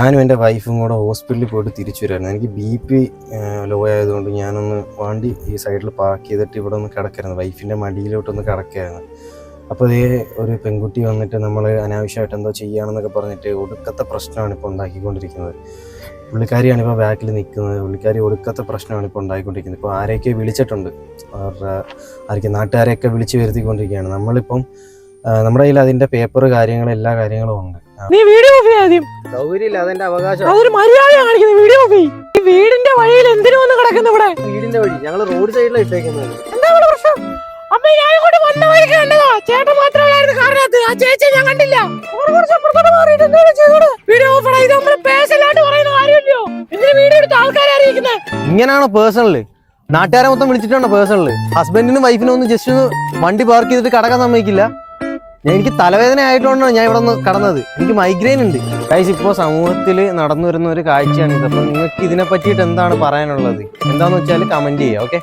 ഞാനും എന്റെ വൈഫും കൂടെ ഹോസ്പിറ്റലിൽ പോയിട്ട് തിരിച്ചു വരുമായിരുന്നു എനിക്ക് ബി പി ലോ ആയതുകൊണ്ട് ഞാനൊന്ന് വണ്ടി ഈ സൈഡിൽ പാർക്ക് ചെയ്തിട്ട് ഇവിടെ ഒന്ന് കിടക്കായിരുന്നു. വൈഫിന്റെ മടിയിലോട്ടൊന്ന് കിടക്കായിരുന്നു. അപ്പോൾ ഇതേ ഒരു പെൺകുട്ടി വന്നിട്ട് നമ്മൾ അനാവശ്യമായിട്ട് എന്തോ ചെയ്യുകയാണെന്നൊക്കെ പറഞ്ഞിട്ട് ഒടുക്കത്തെ പ്രശ്നമാണ് ഇപ്പോൾ ഉണ്ടാക്കിക്കൊണ്ടിരിക്കുന്നത്. പുള്ളിക്കാരിയാണ് ഇപ്പോൾ ബാക്കിൽ നിൽക്കുന്നത് പുള്ളിക്കാരി ഒടുക്കത്തെ പ്രശ്നമാണ് ഇപ്പോൾ ഉണ്ടായിക്കൊണ്ടിരിക്കുന്നത് ഇപ്പോൾ ആരെയൊക്കെ വിളിച്ചിട്ടുണ്ട്? അവരുടെ ആരൊക്കെ നാട്ടുകാരെയൊക്കെ വിളിച്ച് വരുത്തിക്കൊണ്ടിരിക്കുകയാണ്. നമ്മളിപ്പം നമ്മുടെ കയ്യിൽ അതിന്റെ പേപ്പർ കാര്യങ്ങൾ എല്ലാ കാര്യങ്ങളും ഉണ്ട്. നീ വീഡിയോ ആദ്യം. സൗകര്യമില്ല അതെന്റെ അവകാശം അതൊരു മര്യാദ കാണിക്കുന്നത് വീഡിയോ ഈ വീടിന്റെ വഴിയിൽ എന്തിനു വന്ന് കിടക്കുന്നു ഇവിടെ? വീടിന്റെ വഴി ഞങ്ങൾ റോഡ് സൈഡിലാണ് ഇട്ടേക്കുന്നത്. എന്താ ഇവിടെ പ്രശ്നം? അമ്മ ഞാൻ ഇങ്ങോട്ട് വന്ന വഴിക്ക് കണ്ടതാ. ചേട്ടൻ മാത്രമല്ലായിരുന്നു ആ ചേച്ചി ഞാൻ കണ്ടില്ല. അവർ കുറച്ച് അപ്പുറത്തോട്ട് മാറിയിട്ട് എന്താണ് ചെയ്തോട് വീഡിയോ ഓഫ് ഇത് നമ്മൾ പേഴ്സണലായിട്ട് പറയുന്ന കാര്യമില്ലല്ലോ എന്തിനു വീഡിയോ എടുത്ത് ആൾക്കാരെ അറിയിക്കുന്നത്? ഇങ്ങനെയാണോ പേഴ്സണൽ നാട്ടുകാരെ മൊത്തം വിളിച്ചിട്ടാണോ പേഴ്സണൽ ഹസ്ബൻഡിനും വൈഫിനും ഒന്ന് ജസ്റ്റ് ഒന്ന് വണ്ടി പാർക്ക് ചെയ്തിട്ട് കടക്കാൻ സമ്മതിക്കില്ല? എനിക്ക് തലവേദന ആയതുകൊണ്ടാണ് ഞാൻ ഇവിടെ നിന്ന് കടന്നത്. എനിക്ക് മൈഗ്രെയിൻ ഉണ്ട്. കൈസ് ഇപ്പോ സമൂഹത്തിൽ നടന്നു വരുന്ന ഒരു കാഴ്ചയാണ് ഇത്. അപ്പം നിങ്ങൾക്ക് ഇതിനെ പറ്റിയിട്ട് എന്താണ് പറയാനുള്ളത്? എന്താന്ന് വെച്ചാൽ കമന്റ് ചെയ്യുക ഓക്കെ